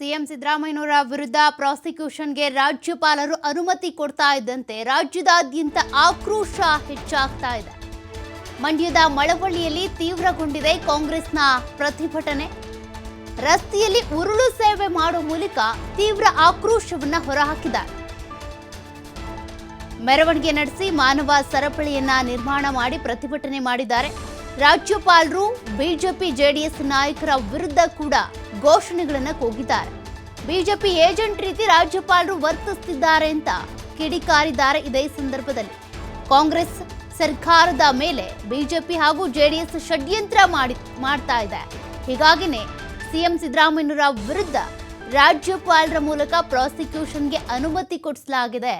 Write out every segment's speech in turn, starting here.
CM ಸಿದ್ದರಾಮಯ್ಯನವರ ವಿರುದ್ಧ ಪ್ರಾಸಿಕ್ಯೂಷನ್ಗೆ ರಾಜ್ಯಪಾಲರು ಅನುಮತಿ ಕೊಡ್ತಾ ಇದ್ದಂತೆ ರಾಜ್ಯದಾದ್ಯಂತ ಆಕ್ರೋಶ ಹೆಚ್ಚಾಗ್ತಾ ಇದೆ. ಮಂಡ್ಯದ ಮಳವಳ್ಳಿಯಲ್ಲಿ ತೀವ್ರಗೊಂಡಿದೆ ಕಾಂಗ್ರೆಸ್ನ ಪ್ರತಿಭಟನೆ. ರಸ್ತೆಯಲ್ಲಿ ಉರುಳು ಸೇವೆ ಮಾಡುವ ಮೂಲಕ ತೀವ್ರ ಆಕ್ರೋಶವನ್ನು ಹೊರಹಾಕಿದ್ದಾರೆ. ಮೆರವಣಿಗೆ ನಡೆಸಿ ಮಾನವ ಸರಪಳಿಯನ್ನ ನಿರ್ಮಾಣ ಮಾಡಿ ಪ್ರತಿಭಟನೆ ಮಾಡಿದ್ದಾರೆ. ರಾಜ್ಯಪಾಲರು, ಬಿಜೆಪಿ ಜೆಡಿಎಸ್ ನಾಯಕರ ವಿರುದ್ಧ ಕೂಡ ಘೋಷಣೆಗಳನ್ನು ಕೂಗಿದ್ದಾರೆ. ಬಿಜೆಪಿ ಏಜೆಂಟ್ ರೀತಿ ರಾಜ್ಯಪಾಲರು ವರ್ತಿಸುತ್ತಿದ್ದಾರೆ ಅಂತ ಕಿಡಿಕಾರಿದ್ದಾರೆ ಇದೇ ಸಂದರ್ಭದಲ್ಲಿ. ಕಾಂಗ್ರೆಸ್ ಸರ್ಕಾರದ ಮೇಲೆ ಬಿಜೆಪಿ ಹಾಗೂ ಜೆಡಿಎಸ್ ಷಡ್ಯಂತ್ರ ಮಾಡಿ, ಮಾಡ್ತಾ ಇದೆ. ಹೀಗಾಗಿನೇ ಸಿಎಂ ಸಿದ್ದರಾಮಯ್ಯರ ವಿರುದ್ಧ ರಾಜ್ಯಪಾಲರ ಮೂಲಕ ಪ್ರಾಸಿಕ್ಯೂಷನ್ಗೆ ಅನುಮತಿ ಕೊಡಿಸಲಾಗಿದೆ.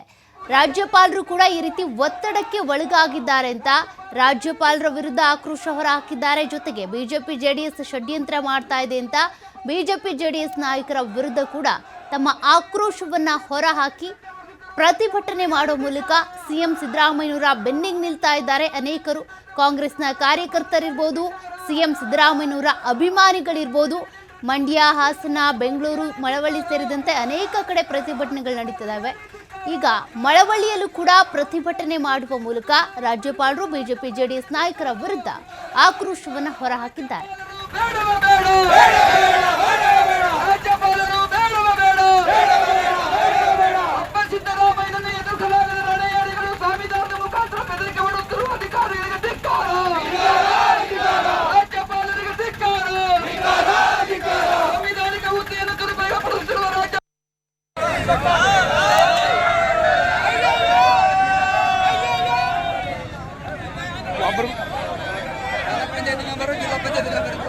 ರಾಜ್ಯಪಾಲರು ಕೂಡ ಈ ರೀತಿ ಒತ್ತಡಕ್ಕೆ ಒಳಗಾಗಿದ್ದಾರೆ ಅಂತ ರಾಜ್ಯಪಾಲರ ವಿರುದ್ಧ ಆಕ್ರೋಶ ಹೊರಹಾಕಿದ್ದಾರೆ ಜೊತೆಗೆ ಬಿಜೆಪಿ ಜೆಡಿಎಸ್ ಷಡ್ಯಂತ್ರ ಮಾಡ್ತಾ ಇದೆ ಅಂತ ಬಿಜೆಪಿ ಜೆಡಿಎಸ್ ನಾಯಕರ ವಿರುದ್ಧ ಕೂಡ ತಮ್ಮ ಆಕ್ರೋಶವನ್ನು ಹೊರಹಾಕಿ ಪ್ರತಿಭಟನೆ ಮಾಡೋ ಮೂಲಕ ಸಿಎಂ ಸಿದ್ದರಾಮಯ್ಯನವರ ಬೆನ್ನಿಗೆ ನಿಲ್ತಾ ಇದ್ದಾರೆ. ಅನೇಕರು ಕಾಂಗ್ರೆಸ್ನ ಕಾರ್ಯಕರ್ತರಿರ್ಬೋದು, ಸಿಎಂ ಸಿದ್ದರಾಮಯ್ಯನವರ ಅಭಿಮಾನಿಗಳಿರ್ಬೋದು, ಮಂಡ್ಯ, ಹಾಸನ, ಬೆಂಗಳೂರು, ಮಳವಳ್ಳಿ ಸೇರಿದಂತೆ ಅನೇಕ ಕಡೆ ಪ್ರತಿಭಟನೆಗಳು ನಡೀತಿದ್ದಾವೆ. ಈಗ ಮಳವಳ್ಳಿಯಲ್ಲೂ ಕೂಡ ಪ್ರತಿಭಟನೆ ಮಾಡುವ ಮೂಲಕ ರಾಜ್ಯಪಾಲರು ಬಿಜೆಪಿ ಜೆಡಿಎಸ್ ನಾಯಕರ ವಿರುದ್ಧ ಆಕ್ರೋಶವನ್ನು ಹೊರಹಾಕಿದ್ದಾರೆ. ಬೇಡವ ಬೇಡ 8 jadi yang baru, 8 jadi yang baru.